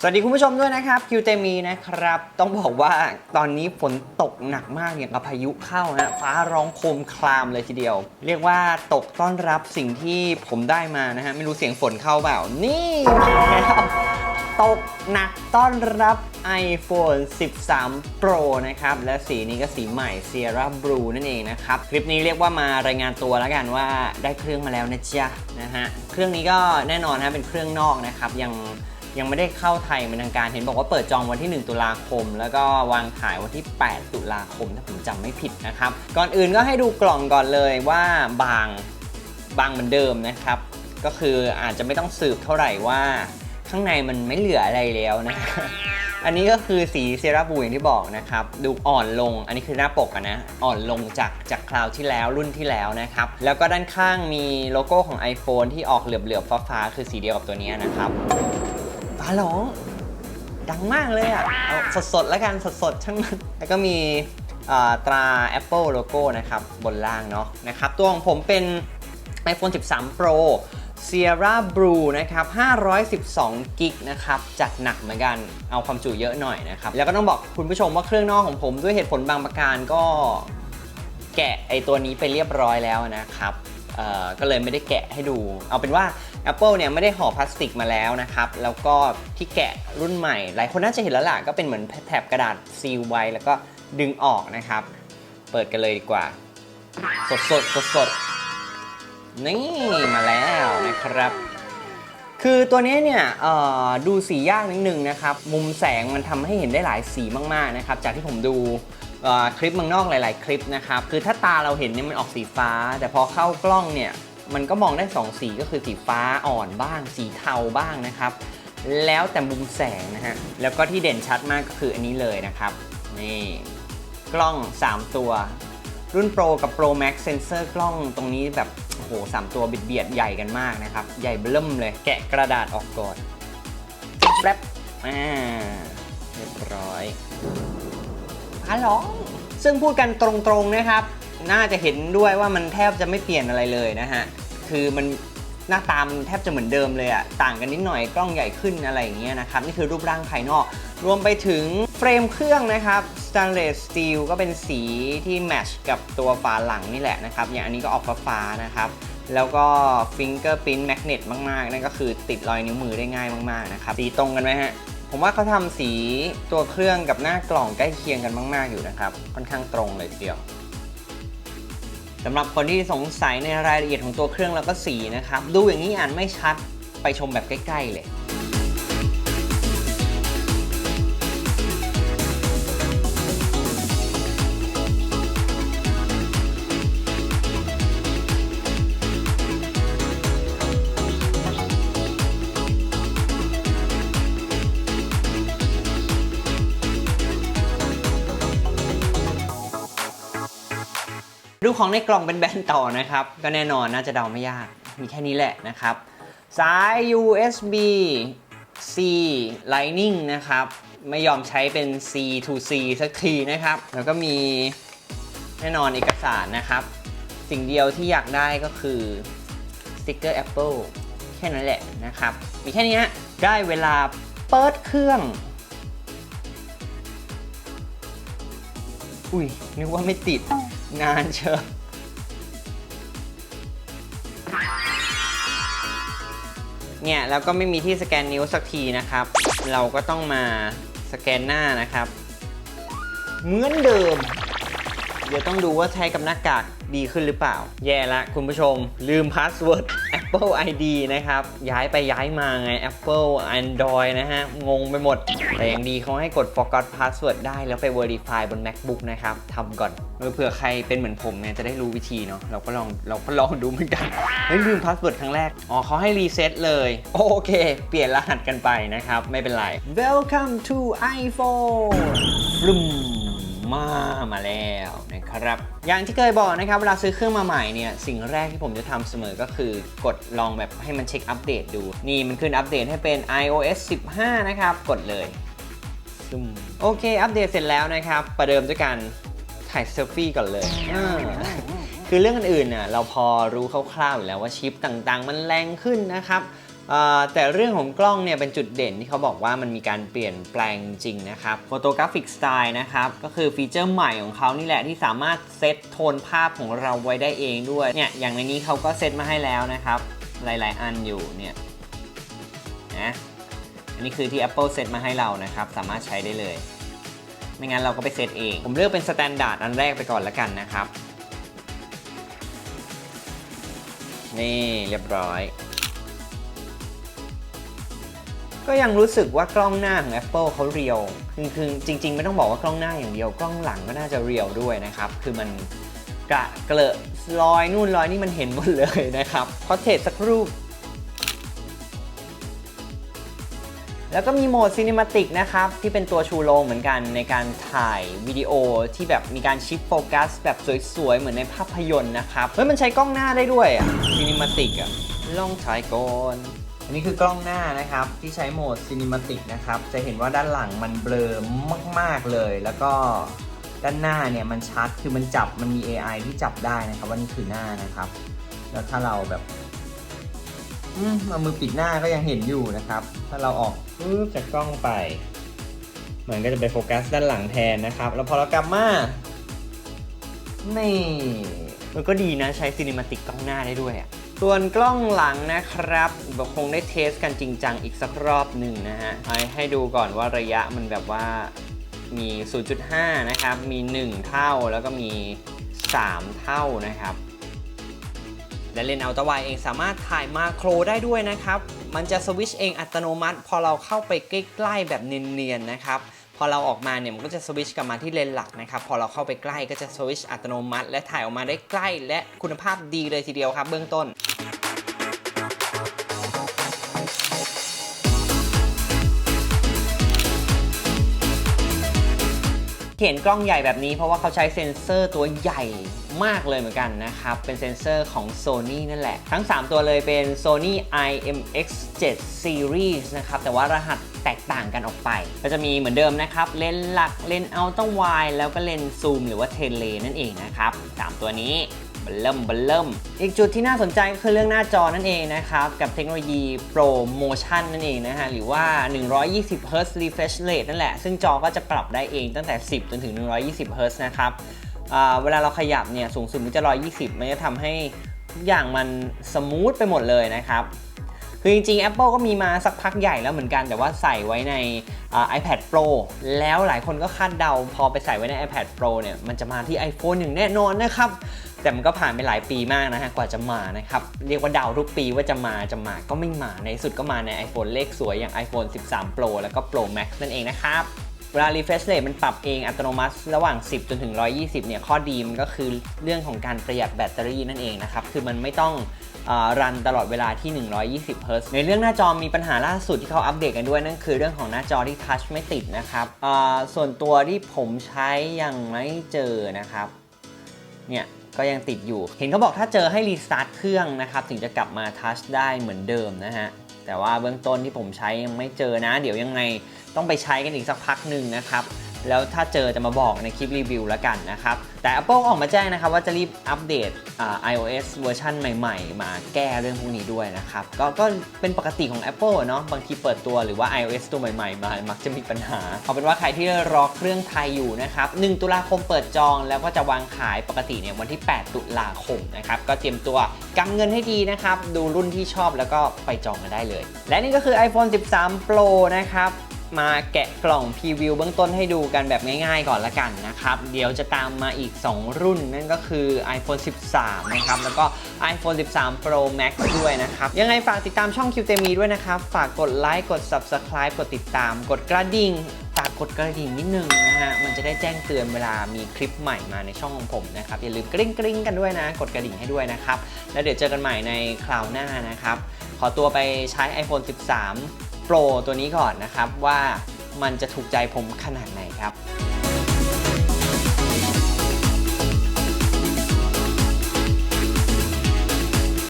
สวัสดีคุณผู้ชมด้วยนะครับคิวเตมีนะครับ ต้องบอกว่าตอนนี้ฝนตกหนักมากอย่างกับพายุเข้าฮะฟ้าร้องโคมคลามเลยทีเดียว เรียกว่าตกต้อนรับสิ่งที่ผมได้มานะฮะไม่รู้เสียงฝนเข้าเปล่า นี่มาแล้วตกหนักต้อนรับ iPhone 13 Pro นะครับ และสีนี้ก็สีใหม่ Sierra Blue นั่นเองนะครับ คลิปนี้เรียกว่ามารายงานตัวแล้วกันว่าได้เครื่องมาแล้วนะจ๊ะนะฮะเครื่องนี้ก็แน่นอนฮะเป็นเครื่องนอกนะครับยัง ยังไม่ได้เข้าไทยเป็นทางการเห็นบอกว่าเปิดจองวันที่ 1 ตุลาคม แล้วก็วางขายวันที่ 8 ตุลาคมถ้าผมจำไม่ผิดนะครับ ก่อนอื่นก็ให้ดูกล่องก่อนเลยว่าบางบางเหมือนเดิมนะครับ ก็คืออาจจะไม่ต้องสืบเท่าไหร่ว่าข้างในมันไม่เหลืออะไรแล้วนะ อันนี้ก็คือสีเซราบูอย่างที่บอกนะครับ ดูอ่อนลง อันนี้คือหน้าปกนะ อ่อนลงจากจากคราวที่แล้วรุ่นที่แล้วนะครับ แล้วก็ด้านข้างมีโลโก้ของ iPhone ที่ออกเหลือบๆฟ้าๆคือสีเดียวกับตัวนี้นะครับ ฟ้าร้องดังมากเลยอะเอาสดๆแล้วกันสดๆช่างมันแล้วก็มีอ่าตรา Apple โลโก้นะครับ บนล่างเนาะนะครับตัวของผมเป็น iPhone 13 Pro Sierra Blue นะครับ 512 กิกนะครับ จัดหนักเหมือนกัน เอาความจุเยอะหน่อยนะครับ แล้วก็ต้องบอกคุณผู้ชมว่าเครื่องนอกของผมด้วยเหตุผลบางประการก็แกะไอตัวนี้ไปเรียบร้อยแล้วนะครับก็เลยไม่ได้แกะให้ดู เอาเป็นว่า Apple เนี่ยไม่ได้ห่อพลาสติกมาแล้วนะครับ แล้วก็ที่แกะรุ่นใหม่ หลายคนน่าจะเห็นแล้วล่ะก็เป็นเหมือนแถบกระดาษซีลไว้แล้วก็ดึงออกนะครับ เปิดกันเลยดีกว่า สดสดสดสดนี่มาแล้วนะครับ คือตัวนี้เนี่ยดูสียากนิดนึงนะครับ มุมแสงมันทำให้เห็นได้หลายสีมาก ๆ นะครับ จากที่ผมดูคลิปเมืองนอกหลาย ๆ คลิปนะครับ คือถ้าตาเราเห็นเนี่ยมันออกสีฟ้า แต่พอเข้ากล้องเนี่ย มันก็มองได้ 2 สีก็คือสีฟ้าอ่อนบ้าง สีเทาบ้างนะครับ แล้วแต่มุมแสงนะฮะ แล้วก็ที่เด่นชัดมากก็คืออันนี้เลยนะครับ นี่กล้อง 3 ตัว รุ่น Pro กับ Pro Max เซนเซอร์กล้องตรงนี้แบบโอ้โหสามตัวเบียดใหญ่กันมากนะครับ ใหญ่เบิ่มเลย แกะกระดาษออกก่อนแป๊บอ่าเรียบร้อยฮัลโหลซึ่งพูดกันตรงๆนะครับ น่าจะเห็นด้วยว่ามันแทบจะไม่เปลี่ยนอะไรเลยนะฮะ คือมันหน้าตามนแทบจะเหมือนเดิมเลยอะต่างกันนิดหน่อยกล้องใหญ่ขึ้นอะไรอย่างเงี้ยนะครับ นี่คือรูปร่างภายนอก รวมไปถึงเฟรมเครื่องนะครับ stainless steel ก็เป็นสีที่แมชกับตัวฝาหลังนี่แหละนะครับ อย่างอันนี้ก็ออกฟ้าๆนะครับแล้วก็ fingerprint magnet มาก ๆ นั่นก็คือติดรอยนิ้วมือได้ง่ายมาก ๆ นะครับ สีตรงกันไหมฮะ ผมว่าเขาทำสีตัวเครื่องกับหน้ากล่องใกล้เคียงกันมาก ๆ อยู่นะครับ ค่อนข้างตรงเลยทีเดียวำหรับคนที่สงสัยในรายละเอียดของตัวเครื่องแล้วก็สีนะครับ ดูอย่างนี้อ่านไม่ชัดไปชมแบบใกล้ ๆ เลย ดูของในกล่องเป็นแบนต่อนะครับ ก็แน่นอนน่าจะเดาไม่ยาก มีแค่นี้แหละนะครับ สาย USB C Lightning นะครับ ไม่ยอมใช้เป็น C to C สักทีนะครับ แล้วก็มีแน่นอนเอกสารนะครับ สิ่งเดียวที่อยากได้ก็คือสติกเกอร์ Apple แค่นั้นแหละนะครับ มีแค่นี้ฮะได้เวลาเปิดเครื่องอุ้ยนึกว่าไม่ติด นานเชอะเนี่ยแล้วก็ไม่มีที่สแกนนิ้วสักทีนะครับ เราก็ต้องมาสแกนหน้านะครับ เหมือนเดิม เดี๋ยวต้องดูว่าใช้กับหน้ากากดีขึ้นหรือเปล่า แย่ละคุณผู้ชม ลืมพาสเวิร์ด Apple ID นะครับ ย้ายไปย้ายมาไง Apple Android นะฮะ งงไปหมด แต่อย่างดีเขาให้กด forgot password ได้แล้วไป verify บน MacBook นะครับทำก่อนเออเผื่อใครเป็นเหมือนผมเนี่ยจะได้รู้วิธีเนาะเราก็ลองเราก็ลองดูเหมือนกันเฮ้ยลืมพาสเวิร์ดครั้งแรก อ๋อเขาให้รีเซ็ตเลย โอเค เปลี่ยนรหัสกันไปนะครับ ไม่เป็นไร Welcome to iPhone ฟลุมมามาแล้ว ครับ อย่างที่เคยบอกนะครับ เวลาซื้อเครื่องมาใหม่เนี่ยสิ่งแรกที่ผมจะทำเสมอก็คือกดลองแบบให้มันเช็คอัปเดตดู นี่มันขึ้นอัปเดตให้เป็น iOS 15 นะครับ กดเลยซึมโอเค อัปเดตเสร็จแล้วนะครับ ประเดิมด้วยการถ่ายเซลฟี่ก่อนเลยอ่าคือเรื่องอื่นๆน่ะเราพอรู้คร่าวๆอยู่แล้วว่าชิปต่างๆ มันแรงขึ้นนะครับอ่า แต่เรื่องของกล้องเนี่ยเป็นจุดเด่นที่เขาบอกว่ามันมีการเปลี่ยนแปลงจริงนะครับ Photographic Style นะครับก็คือฟีเจอร์ใหม่ของเขานี่แหละที่สามารถเซตโทนภาพของเราไว้ได้เองด้วยเนี่ยอย่างในนี้เขาก็เซตมาให้แล้วนะครับหลาย ๆ อันอยู่เนี่ยนะอันนี้คือที่ Apple เซตมาให้เรานะครับสามารถใช้ได้เลยไม่งั้นเราก็ไปเซตเอง ผมเลือกเป็นสแตนดาร์ดอันแรกไปก่อนละกันนะครับ นี่เรียบร้อย ก็ยังรู้สึกว่ากล้องหน้าของ Apple เขาเรียวคือคือจริง ๆ ไม่ต้องบอกว่ากล้องหน้าอย่างเดียว กล้องหลังก็น่าจะเรียวด้วยนะครับ คือมันกระเกลอะรอยนู่นรอยนี่มันเห็นหมดเลยนะครับพอเทสสักรูป แล้วก็มีโหมด Cinematic นะครับ ที่เป็นตัวชูโรงเหมือนกันในการถ่ายวิดีโอที่แบบมีการชิปโฟกัสแบบสวยๆ เหมือนในภาพยนตร์นะครับ เฮ้ย มันใช้กล้องหน้าได้ด้วยอะ Cinematic อะลองถ่ายก่อน อันนี้คือกล้องหน้านะครับที่ใช้โหมด Cinematic นะครับ จะเห็นว่าด้านหลังมันเบลอมาก ๆเลย แล้วก็ด้านหน้าเนี่ยมันชัดคือมันจับมันมี AI ที่จับได้นะครับว่านี่คือหน้านะครับ แล้วถ้าเราแบบอืมเอามือปิดหน้าก็ยังเห็นอยู่นะครับ ถ้าเราออกปึ๊บจากกล้องไปมือนก็จะไปโฟกัสด้านหลังแทนนะครับ แล้วพอเรากลับมานี่มันก็ดีนะใช้ซีนิมาติกกล้องหน้าได้ด้วยอะ ส่วนกล้องหลังนะครับเราคงได้เทสกันจริงจังอีกสักรอบหนึ่งนะฮะให้ดูก่อนว่าระยะมันแบบว่ามี 0.5 นะครับ มี 1 เท่าแล้วก็มี 3 เท่านะครับ และเลนส์อัลตร้าไวเองสามารถถ่ายมาโครได้ด้วยนะครับ มันจะสวิตช์เองอัตโนมัติ พอเราเข้าไปใกล้ๆแบบเนียนๆนะครับ พอเราออกมาเนี่ยมันก็จะสวิตช์กลับมาที่เลนหลักนะครับ พอเราเข้าไปใกล้ก็จะสวิตช์อัตโนมัติ และถ่ายออกมาได้ใกล้ และคุณภาพดีเลยทีเดียวครับ เบื้องต้นเห็นกล้องใหญ่แบบนี้เพราะว่าเขาใช้เซ็นเซอร์ตัวใหญ่มากเลยเหมือนกันนะครับ เป็นเซ็นเซอร์ของ Sony นั่นแหละ ทั้ง 3 ตัวเลยเป็น Sony 7 Series นะครับ แต่ว่ารหัสแตกต่างกันออกไป ก็จะมีเหมือนเดิมนะครับ เลนส์หลัก เลนส์อัลตร้าไวแล้วก็เลนส์ซูมหรือว่าเทเลนั่นเองนะครับ 3 ตัวนี้บลเริ่มบลเริ่ม อีกจุดที่น่าสนใจก็คือเรื่องหน้าจอนั่นเองนะครับ กับเทคโนโลยี Pro Motion นั่นเองนะฮะ หรือว่า 120 Hz refresh rate นั่นแหละ ซึ่งจอก็จะปรับได้เองตั้งแต่ 10 จนถึง 120 Hz นะครับเวลาเราขยับเนี่ยสูงสุดมันจะ 120 มันจะทำให้ทุกอย่างมันสมูทไปหมดเลยนะครับ คือจริงๆ Apple ก็มีมาสักพักใหญ่แล้วเหมือนกัน แต่ว่าใส่ไว้ใน iPad Pro แล้วหลายคนก็คาดเดาพอไปใส่ไว้ใน iPad Pro เนี่ยมันจะมาที่ iPhone อย่างแน่นอนนะครับแต่มันก็ผ่านไปหลายปีมากนะฮะกว่าจะมานะครับ เรียกว่าเดาทุกปีว่าจะมาจะมาก็ไม่มาในสุดก็มาใน iPhone เลขสวยอย่าง iPhone 13 Pro แล้วก็ Pro Max นั่นเองนะครับ เวลา refresh rate มันปรับเองอัตโนมัติระหว่าง 10 จนถึง 120 เนี่ย ข้อดีมันก็คือเรื่องของการประหยัดแบตเตอรี่นั่นเองนะครับ คือมันไม่ต้องรันตลอดเวลาที่ 120 Hz ในเรื่องหน้าจอมีปัญหาล่าสุดที่เขาอัปเดตกันด้วย นั่นคือเรื่องของหน้าจอที่ทัชไม่ติดนะครับ ส่วนตัวที่ผมใช้ยังไม่เจอนะครับ เนี่ยก็ยังติดอยู่ เห็นเขาบอกถ้าเจอให้รีสตาร์ทเครื่องนะครับ ถึงจะกลับมาทัชได้เหมือนเดิมนะฮะ แต่ว่าเบื้องต้นที่ผมใช้ยังไม่เจอนะ เดี๋ยวยังไงต้องไปใช้กันอีกสักพักหนึ่งนะครับ แล้วถ้าเจอจะมาบอกในคลิปรีวิวแล้วกันนะครับ แต่ Apple ออกมาแจ้งนะครับว่าจะรีบอัปเดต iOS เวอร์ชันใหม่ ๆ มาแก้เรื่องพวกนี้ด้วยนะครับก็ก็เป็นปกติของ Apple เนาะบางทีเปิดตัวหรือว่า iOS ตัวใหม่ๆ มามักจะมีปัญหา เอาเป็นว่าใครที่รอเครื่องไทยอยู่นะครับ1ตุลาคมเปิดจองแล้วก็จะวางขายปกติเนี่ยวันที่ 8 ตุลาคมนะครับก็เตรียมตัวกำเงินให้ดีนะครับดูรุ่นที่ชอบแล้วก็ไปจองกันได้เลย และนี่ก็คือ iPhone 13 Pro นะครับ มาแกะกล่องพรีวิวเบื้องต้นให้ดูกันแบบง่ายๆก่อนละกันนะครับ เดี๋ยวจะตามมาอีก 2 รุ่นนั่นก็คือ iPhone 13 นะครับ แล้วก็ iPhone 13 Pro Max ด้วยนะครับ ยังไงฝากติดตามช่อง QTME ด้วยนะครับ ฝากกดไลค์กด Subscribe กดติดตาม กดกระดิ่งฝากกดกระดิ่งนิดนึงนะฮะ มันจะได้แจ้งเตือนเวลามีคลิปใหม่มาในช่องของผมนะครับ อย่าลืมกริ๊งกริ๊งกันด้วยนะ กดกระดิ่งให้ด้วยนะครับ แล้วเดี๋ยวเจอกันใหม่ในคราวหน้านะครับ ขอตัวไปใช้ iPhone 13 Pro ตัวนี้ก่อนนะครับว่ามันจะถูกใจผมขนาดไหนครับ